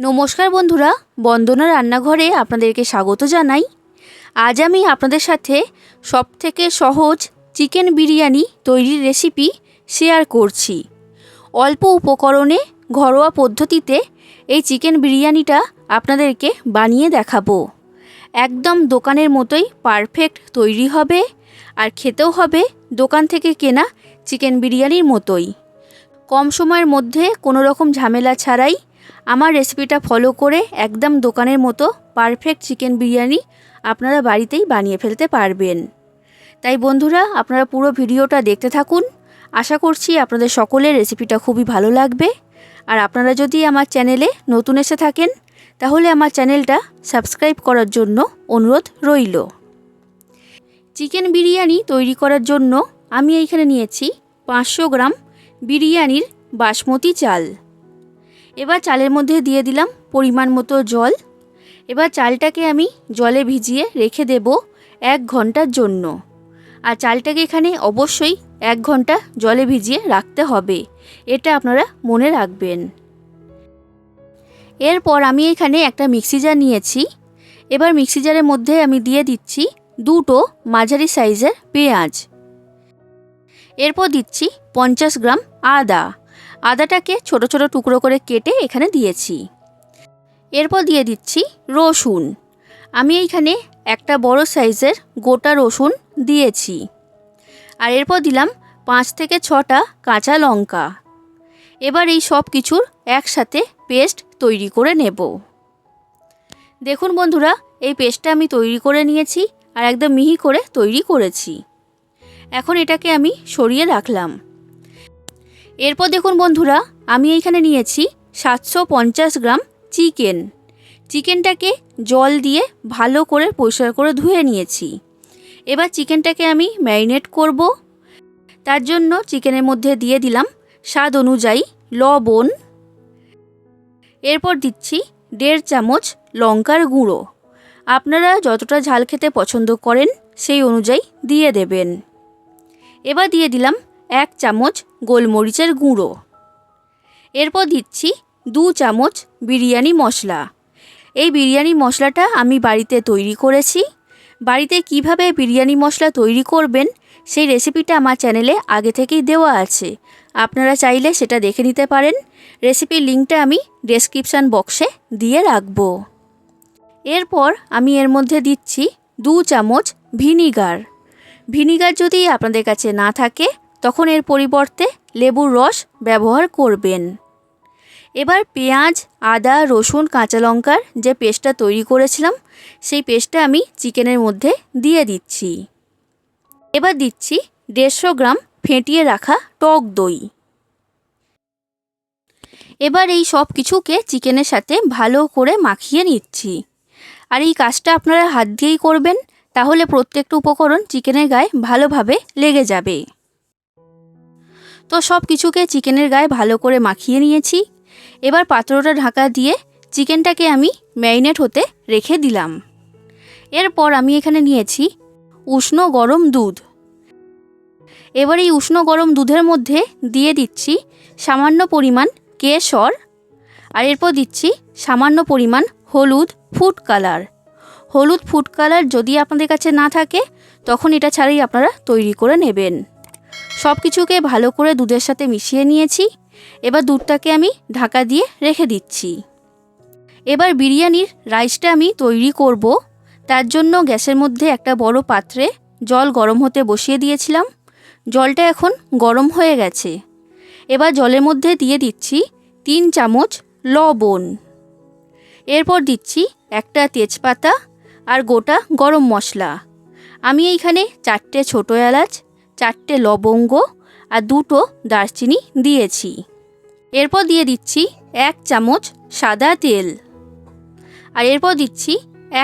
নমস্কার বন্ধুরা, বন্দনা রান্নাঘরে আপনাদেরকে স্বাগত জানাই। আজ আমি আপনাদের সাথে সবথেকে সহজ চিকেন বিরিয়ানি তৈরির রেসিপি শেয়ার করছি। অল্প উপকরণে, ঘরোয়া পদ্ধতিতে এই চিকেন বিরিয়ানিটা আপনাদেরকে বানিয়ে দেখাবো। একদম দোকানের মতোই পারফেক্ট তৈরি হবে আর খেতেও হবে দোকান থেকে কেনা চিকেন বিরিয়ানির মতোই। কম সময়ের মধ্যে কোনো রকম ঝামেলা ছাড়াই আমার রেসিপিটা ফলো করে একদম দোকানের মতো পারফেক্ট চিকেন বিরিয়ানি আপনারা বাড়িতেই বানিয়ে ফেলতে পারবেন। তাই বন্ধুরা, আপনারা পুরো ভিডিওটা দেখতে থাকুন। আশা করছি আপনাদের সকলের রেসিপিটা খুবই ভালো লাগবে। আর আপনারা যদি আমার চ্যানেলে নতুন এসে থাকেন, তাহলে আমার চ্যানেলটা সাবস্ক্রাইব করার জন্য অনুরোধ রইল। চিকেন বিরিয়ানি তৈরি করার জন্য আমি এইখানে নিয়েছি পাঁচশো গ্রাম বিরিয়ানির বাসমতি চাল। এবার চালের মধ্যে দিয়ে দিলাম পরিমাণ মতো জল। এবার চালটাকে আমি জলে ভিজিয়ে রেখে দেব এক ঘণ্টার জন্য। আর চালটাকে এখানে অবশ্যই এক ঘণ্টা জলে ভিজিয়ে রাখতে হবে, এটা আপনারা মনে রাখবেন। এরপর আমি এখানে একটা মিক্সি জার নিয়েছি। এবার মিক্সি জারের মধ্যে আমি দিয়ে দিচ্ছি দুটো মাঝারি সাইজের পেঁয়াজ। এরপর দিচ্ছি পঞ্চাশ গ্রাম আদা। আদাটাকে ছোট ছোট টুকরো করে কেটে এখানে দিয়েছি। এরপর দিয়ে দিচ্ছি রসুন। আমি এইখানে একটা বড় সাইজের গোটা রসুন দিয়েছি। আর এরপর দিলাম পাঁচ থেকে ছটা কাঁচা লঙ্কা। এবার এই সব কিছুর একসাথে পেস্ট তৈরি করে নেব। দেখুন বন্ধুরা, এই পেস্টটা আমি তৈরি করে নিয়েছি আর একদম মিহি করে তৈরি করেছি। এখন এটাকে আমি সরিয়ে রাখলাম। এরপর দেখুন বন্ধুরা, আমি এইখানে নিয়েছি সাতশো পঞ্চাশ গ্রাম চিকেন। চিকেনটাকে জল দিয়ে ভালো করে পরিষ্কার করে ধুয়ে নিয়েছি। এবার চিকেনটাকে আমি ম্যারিনেট করব। তার জন্য চিকেনের মধ্যে দিয়ে দিলাম স্বাদ অনুযায়ী লবণ। এরপর দিচ্ছি দেড় চামচ লঙ্কার গুঁড়ো। আপনারা যতটা ঝাল খেতে পছন্দ করেন, সেই অনুযায়ী দিয়ে দেবেন। এবার দিয়ে দিলাম এক চামচ গোলমরিচের গুঁড়ো। এরপর দিচ্ছি দু চামচ বিরিয়ানি মশলা। এই বিরিয়ানি মশলাটা আমি বাড়িতে তৈরি করেছি। বাড়িতে কীভাবে বিরিয়ানি মশলা তৈরি করবেন সেই রেসিপিটা আমার চ্যানেলে আগে থেকেই দেওয়া আছে। আপনারা চাইলে সেটা দেখে নিতে পারেন। রেসিপির লিঙ্কটা আমি ডেসক্রিপশান বক্সে দিয়ে রাখব। এরপর আমি এর মধ্যে দিচ্ছি দু চামচ ভিনিগার। ভিনিগার যদি আপনাদের কাছে না থাকে তখন এর পরিবর্তে লেবুর রস ব্যবহার করবেন। এবার পেঁয়াজ, আদা, রসুন, কাঁচা লঙ্কার যে পেস্টটা তৈরি করেছিলাম, সেই পেস্টটা আমি চিকেনের মধ্যে দিয়ে দিচ্ছি। এবার দিচ্ছি দেড়শো গ্রাম ফেটিয়ে রাখা টক দই। এবার এই সব কিছুকে চিকেনের সাথে ভালো করে মাখিয়ে নিচ্ছি। আর এই কাজটা আপনারা হাত দিয়েই করবেন, তাহলে প্রত্যেকটা উপকরণ চিকেনের গায়ে ভালোভাবে লেগে যাবে। তো সব কিছুকে চিকেনের গায়ে ভালো করে মাখিয়ে নিয়েছি। এবার পাত্রটা ঢাকা দিয়ে চিকেনটাকে আমি ম্যারিনেট হতে রেখে দিলাম। এরপর আমি এখানে নিয়েছি উষ্ণ গরম দুধ। এবার এই উষ্ণ গরম দুধের মধ্যে দিয়ে দিচ্ছি সামান্য পরিমাণ কেশর আর এরপর দিচ্ছি সামান্য পরিমাণ হলুদ ফুড কালার। হলুদ ফুড কালার যদি আপনাদের কাছে না থাকে, তখন এটা ছাড়াই আপনারা তৈরি করে নেবেন। সব কিছুকে ভালো করে দুধের সাথে মিশিয়ে নিয়েছি। এবার দুধটাকে আমি ঢাকা দিয়ে রেখে দিচ্ছি। এবার বিরিয়ানির রাইসটা আমি তৈরি করব। তার জন্য গ্যাসের মধ্যে একটা বড় পাত্রে জল গরম হতে বসিয়ে দিয়েছিলাম। জলটা এখন গরম হয়ে গেছে। এবার জলের মধ্যে দিয়ে দিচ্ছি তিন চামচ লবণ। এরপর দিচ্ছি একটা তেজপাতা আর গোটা গরম মশলা। আমি এইখানে চারটে ছোটো এলাচ চারটে লবঙ্গ আর দুটো দারচিনি দিয়েছি। এরপর দিয়ে দিচ্ছি এক চামচ সাদা তেল। আর এরপর দিচ্ছি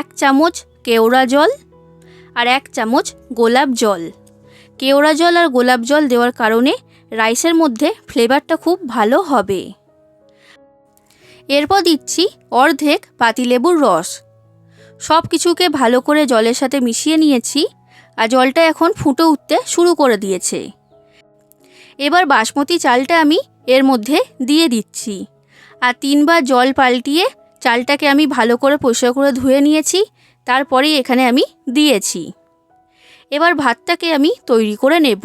এক চামচ কেওড়া জল আর এক চামচ গোলাপ জল। কেওড়া জল আর গোলাপ জল দেওয়ার কারণে রাইসের মধ্যে ফ্লেভারটা খুব ভালো হবে। এরপর দিচ্ছি অর্ধেক পাতিলেবুর রস। সব কিছুকে ভালো করে জলের সাথে মিশিয়ে নিয়েছি। আর জলটা এখন ফুটো উঠতে শুরু করে দিয়েছে। এবার বাসমতি চালটা আমি এর মধ্যে দিয়ে দিচ্ছি। আর তিনবার জল পাল্টিয়ে চালটাকে আমি ভালো করে পরিষ্কার করে ধুয়ে নিয়েছি, তারপরেই এখানে আমি দিয়েছি। এবার ভাতটাকে আমি তৈরি করে নেব।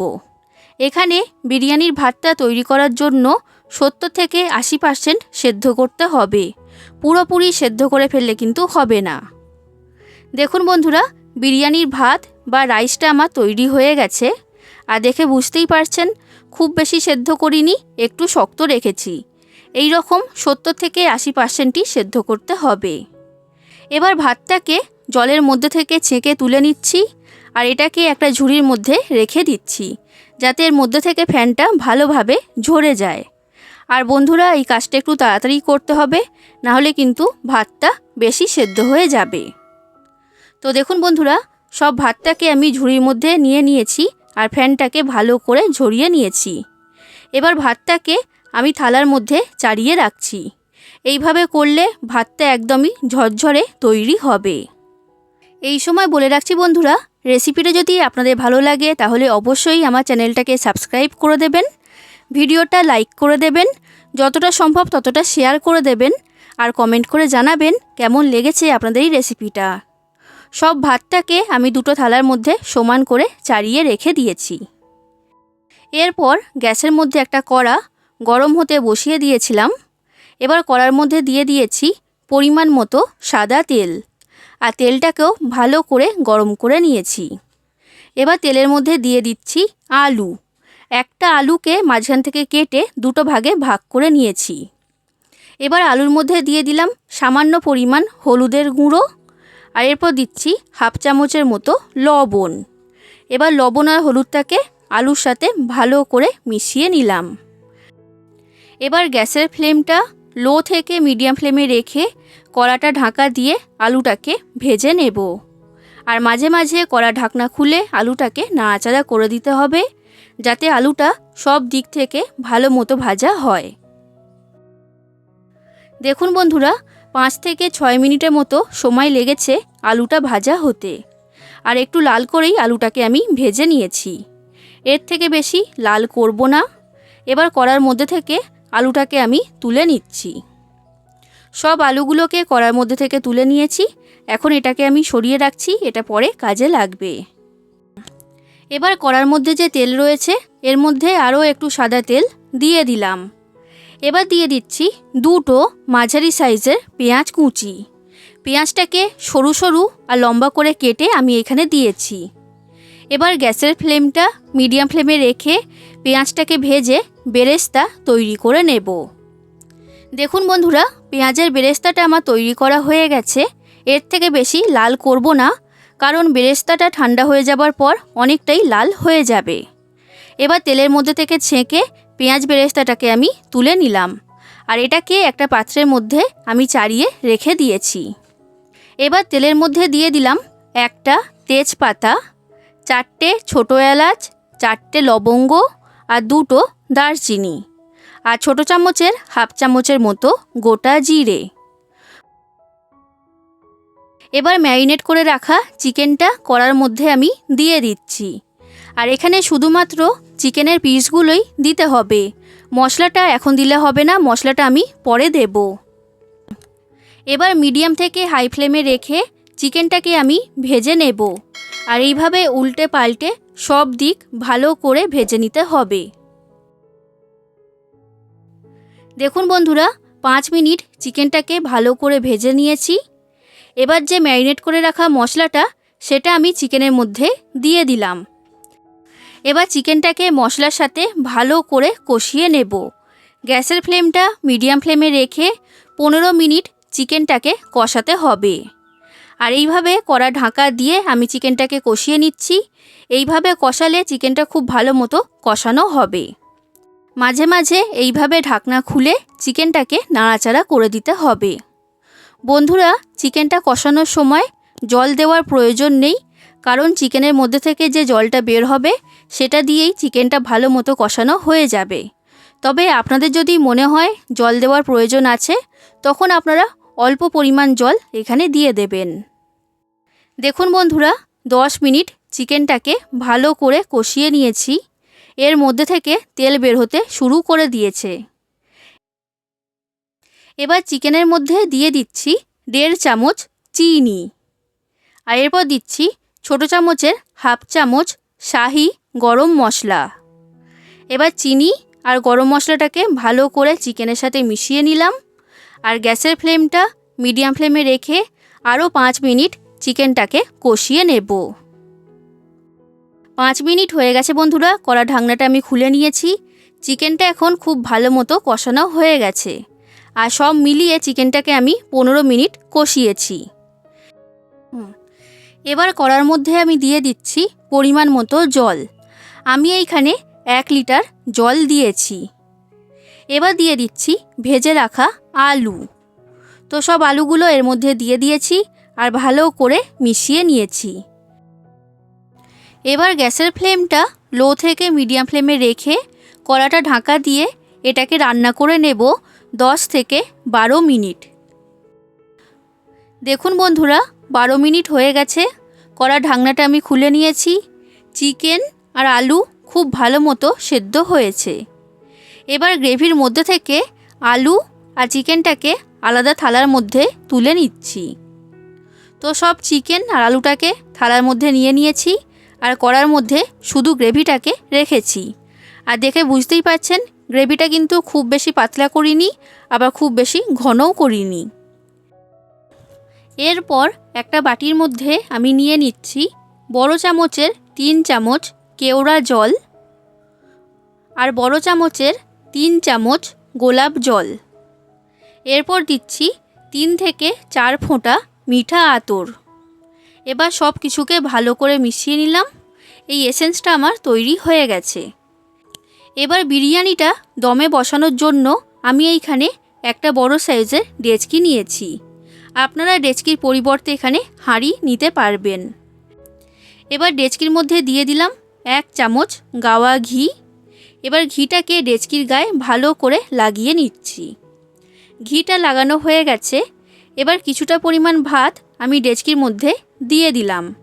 এখানে বিরিয়ানির ভাতটা তৈরি করার জন্য সত্তর থেকে আশি পার্সেন্ট সেদ্ধ করতে হবে। পুরোপুরি সেদ্ধ করে ফেললে কিন্তু হবে না। দেখুন বন্ধুরা, বিরিয়ানির ভাত বা রাইসটা আমার তৈরি হয়ে গেছে। আর দেখে বুঝতেই পারছেন, খুব বেশি সেদ্ধ করিনি, একটু শক্ত রেখেছি। এই রকম সত্তর থেকে আশি পার্সেন্টই সেদ্ধ করতে হবে। এবার ভাতটাকে জলের মধ্যে থেকে ছেঁকে তুলে নিচ্ছি, আর এটাকে একটা ঝুড়ির মধ্যে রেখে দিচ্ছি, যাতে এর মধ্যে থেকে ফ্যানটা ভালোভাবে ঝরে যায়। আর বন্ধুরা, এই কাজটা একটু তাড়াতাড়ি করতে হবে, নাহলে কিন্তু ভাতটা বেশি সেদ্ধ হয়ে যাবে। তো দেখুন বন্ধুরা সব ভাতটাকে আমি ঝুড়ির মধ্যে নিয়ে নিয়েছি আর ফ্যানটাকে ভালো করে ঝরিয়ে নিয়েছি। এবার ভাতটাকে আমি থালার মধ্যে চাড়িয়ে রাখছি। এইভাবে করলে ভাতটা একদমই ঝরঝরে তৈরি হবে। এই সময় বলে রাখছি বন্ধুরা, রেসিপিটা যদি আপনাদের ভালো লাগে তাহলে অবশ্যই আমার চ্যানেলটাকে সাবস্ক্রাইব করে দেবেন, ভিডিওটা লাইক করে দেবেন, যতটা সম্ভব ততটা শেয়ার করে দেবেন, আর কমেন্ট করে জানাবেন কেমন লেগেছে আপনাদের এই রেসিপিটা। সব ভাতটাকে আমি দুটো থালার মধ্যে সমান করে চারিয়ে রেখে দিয়েছি। এরপর গ্যাসের মধ্যে একটা কড়া গরম হতে বসিয়ে দিয়েছিলাম। এবার কড়ার মধ্যে দিয়ে দিয়েছি পরিমাণ মতো সাদা তেল আর তেলটাকেও ভালো করে গরম করে নিয়েছি। এবার তেলের মধ্যে দিয়ে দিচ্ছি আলু। একটা আলুকে মাঝখান থেকে কেটে দুটো ভাগে ভাগ করে নিয়েছি। এবার আলুর মধ্যে দিয়ে দিলাম সামান্য পরিমাণ হলুদের গুঁড়ো আর এরপর দিচ্ছি হাফ চামচের মতো লবণ। এবার লবণ আর হলুদটাকে আলুর সাথে ভালো করে মিশিয়ে নিলাম। এবার গ্যাসের ফ্লেমটা লো থেকে মিডিয়াম ফ্লেমে রেখে কড়াটা ঢাকা দিয়ে আলুটাকে ভেজে নেব। আর মাঝে মাঝে কড়া ঢাকনা খুলে আলুটাকে নাড়াচাড়া করে দিতে হবে, যাতে আলুটা সব দিক থেকে ভালো মতো ভাজা হয়। দেখুন বন্ধুরা পাঁচ থেকে ছয় মিনিটের মতো সময় লেগেছে আলুটা ভাজা হতে। আর একটু লাল করেই আলুটাকে আমি ভেজে নিয়েছি। এর থেকে বেশি লাল করব না। এবার কড়ার মধ্যে থেকে আলুটাকে আমি তুলে নিচ্ছি। সব আলুগুলোকে কড়ার মধ্যে থেকে তুলে নিয়েছি। এখন এটাকে আমি সরিয়ে রাখছি, এটা পরে কাজে লাগবে। এবার কড়ার মধ্যে যে তেল রয়েছে, এর মধ্যে আরও একটু সাদা তেল দিয়ে দিলাম। এবার দিয়ে দিচ্ছি দুটো মাঝারি সাইজের পেঁয়াজ কুচি। পেঁয়াজটাকে সরু সরু আর লম্বা করে কেটে আমি এখানে দিয়েছি। এবার গ্যাসের ফ্লেমটা মিডিয়াম ফ্লেমে রেখে পেঁয়াজটাকে ভেজে বেরেস্তা তৈরি করে নেব। দেখুন বন্ধুরা, পেঁয়াজের বেরেস্তাটা আমার তৈরি করা হয়ে গেছে। এর থেকে বেশি লাল করব না, কারণ বেরেস্তাটা ঠান্ডা হয়ে যাবার পর অনেকটাই লাল হয়ে যাবে। এবার তেলের মধ্যে থেকে ছেঁকে পেঁয়াজ বেরেস্তাটাকে আমি তুলে নিলাম। আর এটাকে একটা পাত্রের মধ্যে আমি চাড়িয়ে রেখে দিয়েছি। এবার তেলের মধ্যে দিয়ে দিলাম একটা তেজপাতা, চারটে ছোটো এলাচ, চারটে লবঙ্গ আর দুটো দারচিনি আর ছোটো চামচের হাফ চামচের মতো গোটা জিরে। এবার ম্যারিনেট করে রাখা চিকেনটা কড়ার মধ্যে আমি দিয়ে দিচ্ছি। আর এখানে শুধুমাত্র চিকেনের পিসগুলোই দিতে হবে। মশলাটা এখন দিলে হবে না, মশলাটা আমি পরে দেব। এবার মিডিয়াম থেকে হাই ফ্লেমে রেখে চিকেনটাকে আমি ভেজে নেব। আর এইভাবে উল্টে পাল্টে সব দিক ভালো করে ভেজে নিতে হবে। দেখুন বন্ধুরা, পাঁচ মিনিট চিকেনটাকে ভালো করে ভেজে নিয়েছি। এবার যে ম্যারিনেট করে রাখা মশলাটা, সেটা আমি চিকেনের মধ্যে দিয়ে দিলাম। এবার চিকেনটাকে মশলার সাথে ভালো করে কষিয়ে নেব। গ্যাসের ফ্লেমটা মিডিয়াম ফ্লেমে রেখে পনেরো মিনিট চিকেনটাকে কষাতে হবে। আর এইভাবে কড়া ঢাকা দিয়ে আমি চিকেনটাকে কষিয়ে নিচ্ছি। এইভাবে কষালে চিকেনটা খুব ভালো মতো কষানো হবে। মাঝে মাঝে এইভাবে ঢাকনা খুলে চিকেনটাকে নাড়াচাড়া করে দিতে হবে। বন্ধুরা, চিকেনটা কষানোর সময় জল দেওয়ার প্রয়োজন নেই। কারণ চিকেনের মধ্যে থেকে যে জলটা বের হবে সেটা দিয়েই চিকেনটা ভালো মতো কষানো হয়ে যাবে। তবে আপনাদের যদি মনে হয় জল দেওয়ার প্রয়োজন আছে, তখন আপনারা অল্প পরিমাণ জল এখানে দিয়ে দেবেন। দেখুন বন্ধুরা, দশ মিনিট চিকেনটাকে ভালো করে কষিয়ে নিয়েছি। এর মধ্যে থেকে তেল বের হতে শুরু করে দিয়েছে। এবার চিকেনের মধ্যে দিয়ে দিচ্ছি দেড় চামচ চিনি। আর এরপর দিচ্ছি ছোট চামচের হাফ চামচ শাহি, গরম মশলা। এবার চিনি আর গরম মশলাটাকে ভালো করে চিকেনের সাথে মিশিয়ে নিলাম। আর গ্যাসের ফ্লেমটা মিডিয়াম ফ্লেমে রেখে আরও পাঁচ মিনিট চিকেনটাকে কষিয়ে নেব। পাঁচ মিনিট হয়ে গেছে বন্ধুরা, কড়া ঢাকনাটা আমি খুলে নিয়েছি। চিকেনটা এখন খুব ভালো মতো কষানো হয়ে গেছে। আর সব মিলিয়ে চিকেনটাকে আমি পনেরো মিনিট কষিয়েছি। এবার কড়ার মধ্যে আমি দিয়ে দিচ্ছি পরিমাণ মতো জল। আমি এইখানে এক লিটার জল দিয়েছি। এবার দিয়ে দিচ্ছি ভেজে রাখা আলু। তো সব আলুগুলো এর মধ্যে দিয়ে দিয়েছি আর ভালো করে মিশিয়ে নিয়েছি। এবার গ্যাসের ফ্লেমটা লো থেকে মিডিয়াম ফ্লেমে রেখে কড়াটা ঢাকা দিয়ে এটাকে রান্না করে নেব দশ থেকে বারো মিনিট। দেখুন বন্ধুরা বারো মিনিট হয়ে গেছে। কড়া ঢাকনাটা আমি খুলে নিয়েছি। চিকেন আর আলু খুব ভালো মতো সেদ্ধ হয়েছে। এবার গ্রেভির মধ্যে থেকে আলু আর চিকেনটাকে আলাদা থালার মধ্যে তুলে নিচ্ছি। তো সব চিকেন আর আলুটাকে থালার মধ্যে নিয়ে নিয়েছি আর কড়ার মধ্যে শুধু গ্রেভিটাকে রেখেছি। আর দেখে বুঝতেই পারছেন, গ্রেভিটা কিন্তু খুব বেশি পাতলা করিনি, আবার খুব বেশি ঘনও করিনি। এরপর একটা বাটির মধ্যে আমি নিয়ে নিচ্ছি বড় চামচের তিন চামচ কেওড়া জল আর বড় চামচের তিন চামচ গোলাপ জল। এরপর দিচ্ছি তিন থেকে চার ফোঁটা মিঠা আতর। এবার সব কিছুকে ভালো করে মিশিয়ে নিলাম, এই এসেন্সটা আমার তৈরি হয়ে গেছে। এবার বিরিয়ানিটা দমে বসানোর জন্য আমি এইখানে একটা বড় সাইজের ডেচকি নিয়েছি। আপনারা ডেচকির পরিবর্তে এখানে হাঁড়ি নিতে পারবেন। এবার ডেচকির মধ্যে দিয়ে দিলাম এক চামচ গাওয়া ঘি। এবার ঘিটাকে ডেচকির গায়ে ভালো করে লাগিয়ে নিচ্ছি। ঘিটা লাগানো হয়ে গেছে। এবার কিছুটা পরিমাণ ভাত আমি ডেচকির মধ্যে দিয়ে দিলাম।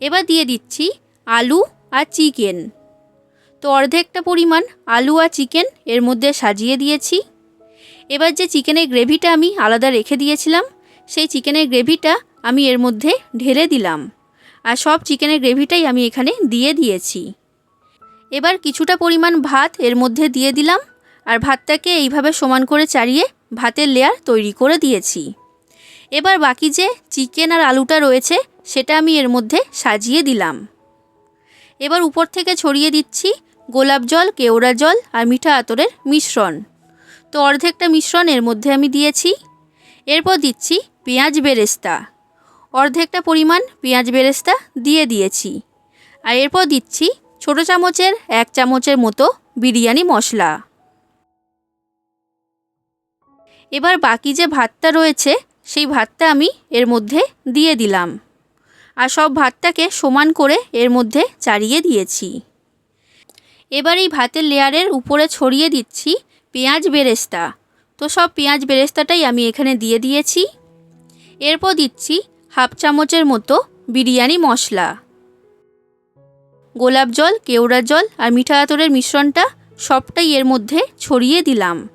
এবার দিয়ে দিচ্ছি আলু আর চিকেন। তো অর্ধেকটা পরিমাণ আলু আর চিকেন এর মধ্যে সাজিয়ে দিয়েছি। এবার যে চিকেনের গ্রেভিটা আমি আলাদা রেখে দিয়েছিলাম সেই চিকেনের গ্রেভিটা আমি এর মধ্যে ঢেলে দিলাম। আর সব চিকেনের গ্রেভিটাই আমি এখানে দিয়ে দিয়েছি। এবার কিছুটা পরিমাণ ভাত এর মধ্যে দিয়ে দিলাম আর ভাতটাকে এইভাবে সমান করে চাড়িয়ে ভাতের লেয়ার তৈরি করে দিয়েছি। এবার বাকি যে চিকেন আর আলুটা রয়েছে সেটা আমি এর মধ্যে সাজিয়ে দিলাম। এবার উপর থেকে ছড়িয়ে দিচ্ছি গোলাপ জল, কেওড়া জল আর মিঠা আতরের মিশ্রণ। তো অর্ধেকটা মিশ্রণ এর মধ্যে আমি দিয়েছি। এরপর দিচ্ছি পেঁয়াজ বেরেস্তা। অর্ধেকটা পরিমাণ পেঁয়াজ বেরেস্তা দিয়ে দিয়েছি। আর এরপর দিচ্ছি ছোট চামচের এক চামচের মতো বিরিয়ানি মশলা। এবার বাকি যে ভাতটা রয়েছে, সেই ভাতটা আমি এর মধ্যে দিয়ে দিলাম। আর সব ভাতটাকে সমান করে এর মধ্যে চাড়িয়ে দিয়েছি। এবার এই ভাতের লেয়ারের উপরে ছড়িয়ে দিচ্ছি পেঁয়াজ বেরেস্তা। তো সব পেঁয়াজ বেরেস্তাটাই আমি এখানে দিয়ে দিয়েছি। এরপর দিচ্ছি হাফ চামচের মতো বিরিয়ানি মশলা। গোলাপ জল, কেওড়া জল আর মিঠা আতরের মিশ্রণটা সবটাই এর মধ্যে ছড়িয়ে দিলাম।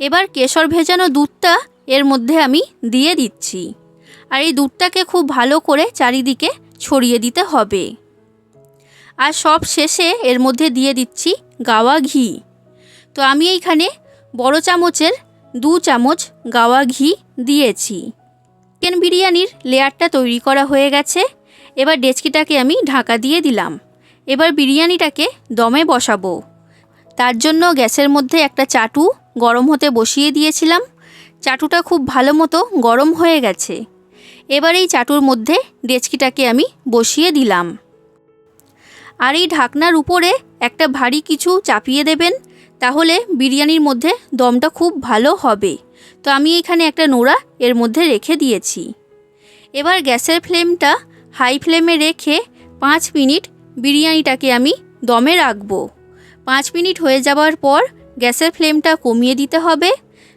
এবার কেশর ভেজানো দুধটা এর মধ্যে আমি দিয়ে দিচ্ছি। আর এই দুধটাকে খুব ভালো করে চারিদিকে ছড়িয়ে দিতে হবে। আর সব শেষে এর মধ্যে দিয়ে দিচ্ছি গাওয়া ঘি। তো আমি এইখানে বড় চামচের দু চামচ গাওয়া ঘি দিয়েছি। চিকেন বিরিয়ানির লেয়ারটা তৈরি করা হয়ে গেছে। এবার ডেচকিটাকে আমি ঢাকা দিয়ে দিলাম। এবার বিরিয়ানিটাকে দমে বসাবো। তার জন্য গ্যাসের মধ্যে একটা চাটু গরম হতে বসিয়ে দিয়েছিলাম। চাটুটা খুব ভালো মতো গরম হয়ে গেছে। এবার এই চাটুর মধ্যে ডেচকিটাকে আমি বসিয়ে দিলাম। আর এই ঢাকনার উপরে একটা ভারী কিছু চাপিয়ে দেবেন। তাহলে বিরিয়ানির মধ্যে দমটা খুব ভালো হবে। তো আমি এখানে একটা নোড়া এর মধ্যে রেখে দিয়েছি। এবার গ্যাসের ফ্লেমটা হাই ফ্লেমে রেখে পাঁচ মিনিট বিরিয়ানিটাকে আমি দমে রাখব। পাঁচ মিনিট হয়ে যাওয়ার পর গ্যাসের ফ্লেমটা কমিয়ে দিতে হবে।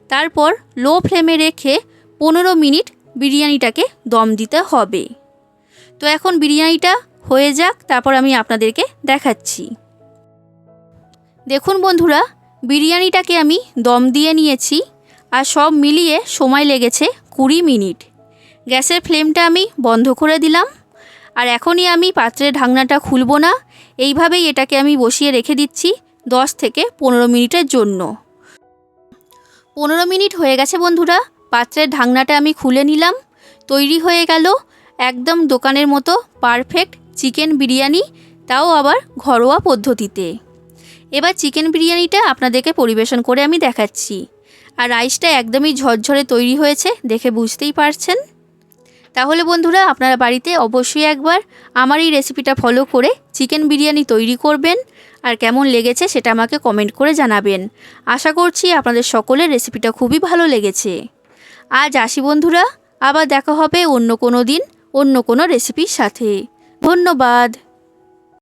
তারপর লো ফ্লেমে রেখে পনেরো মিনিট বিরিয়ানিটাকে দম দিতে হবে। তো এখন বিরিয়ানিটা হয়ে যাক, তারপর আমি আপনাদেরকে দেখাচ্ছি। দেখুন বন্ধুরা, বিরিয়ানিটাকে আমি দম দিয়ে নিয়েছি আর সব মিলিয়ে সময় লেগেছে কুড়ি মিনিট। গ্যাসের ফ্লেমটা আমি বন্ধ করে দিলাম আর এখনই আমি পাত্রের ঢাকনাটা খুলবো না। এইভাবেই এটাকে আমি বসিয়ে রেখে দিচ্ছি দশ থেকে পনেরো মিনিটের জন্য। পনেরো মিনিট হয়ে গেছে বন্ধুরা, পাত্রের ঢাকনাটা আমি খুলে নিলাম। তৈরি হয়ে গেল একদম দোকানের মতো পারফেক্ট চিকেন বিরিয়ানি, তাও আবার ঘরোয়া পদ্ধতিতে। এবার চিকেন বিরিয়ানিটা আপনাদেরকে পরিবেশন করে আমি দেখাচ্ছি। আর রাইসটা একদমই ঝরঝরে তৈরি হয়েছে, দেখে বুঝতেই পারছেন? তাহলে বন্ধুরা, আপনারা বাড়িতে অবশ্যই একবার আমার এই রেসিপিটা ফলো করে চিকেন বিরিয়ানি তৈরি করবেন। আর কেমন লেগেছে সেটা আমাকে কমেন্ট করে জানাবেন। আশা করছি আপনাদের সকলের রেসিপিটা খুবই ভালো লেগেছে। আজ আসি বন্ধুরা, আবার দেখা হবে অন্য কোনো দিন, অন্য কোনো রেসিপির সাথে। ধন্যবাদ।